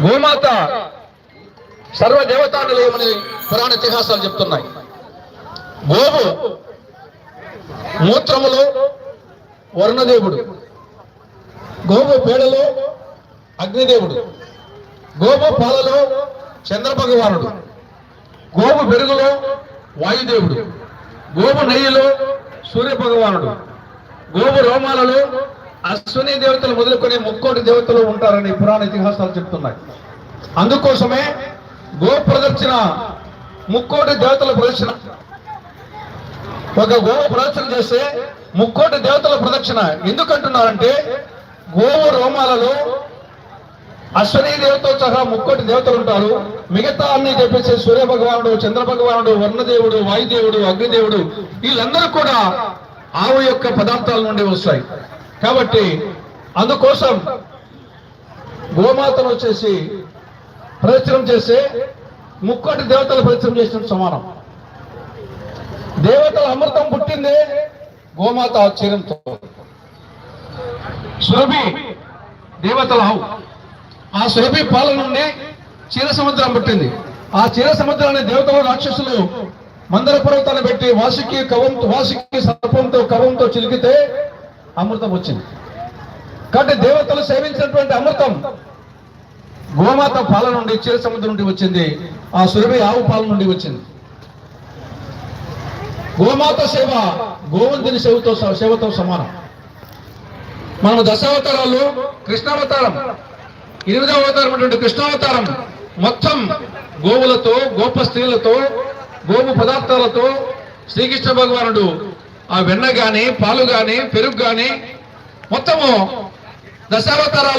గోమాత సర్వ దేవతానిలయమని పురాణ ఇతిహాసాలు చెప్తున్నాయి. గోవు మూత్రములో వరుణదేవుడు. గోవు పేడలో అగ్నిదేవుడు. గోవు పాలలో చంద్రభగవానుడు. గోవు పెరుగులో వాయుదేవుడు. గోవు నెయ్యిలో సూర్యభగవానుడు. గోవు రోమాలలో అశ్విని దేవతలు మొదలుకునే ముక్కోటి దేవతలు ఉంటారని పురాణ ఇతిహాసాలు చెప్తున్నాయి. అందుకోసమే గో ప్రదర్శన ముక్కోటి దేవతల ప్రదర్శన ఒక గోవు ప్రదర్శన చేస్తే ముక్కోటి దేవతల ప్రదక్షిణ. ఎందుకంటున్నారంటే గోవు రోమాలలో అశ్వనీ దేవతతో సహా ముక్కోటి దేవతలు ఉంటారు. మిగతా అన్ని చెప్పేసి సూర్య భగవానుడు చంద్ర భగవానుడు వర్ణదేవుడు వాయుదేవుడు అగ్నిదేవుడు వీళ్ళందరూ కూడా ఆవు యొక్క పదార్థాల నుండి వస్తాయి. కాబట్టి అందుకోసం గోమాతను వచ్చేసి ప్రదర్శనం చేస్తే ముక్కటి దేవతల ప్రదర్శనం చేసిన సమానం. దేవతల అమృతం పుట్టిందే గోమాత ఆశ్చర్యంతో. సురభి దేవతల ఆవు. ఆ సురభి పాల నుండి చిర సముద్రం పుట్టింది. ఆ క్షీర సముద్రాన్ని దేవతలు రాక్షసులు మందర పర్వతాన్ని పెట్టి వాసుకి కవంతో వాసుకి సర్పంతో కవంతో చిలికితే అమృతం వచ్చింది. కాబట్టి దేవతలు సేవించినటువంటి అమృతం గోమాత పాల నుండి క్షీర సముద్రం నుండి వచ్చింది. ఆ సురభి ఆవు పాల నుండి వచ్చింది. గోమాత సేవ గోవంతుని సేవతో సేవతో సమానం. మనం దశావతారాలు కృష్ణావతారం ఎనిమిదవ అవతారం అటువంటి కృష్ణావతారం మొత్తం గోవులతో గోప స్త్రీలతో గోపు పదార్థాలతో శ్రీకృష్ణ భగవానుడు ఆ వెన్న గాని పాలు గాని పెరుగు గాని మొత్తము దశావతారాలు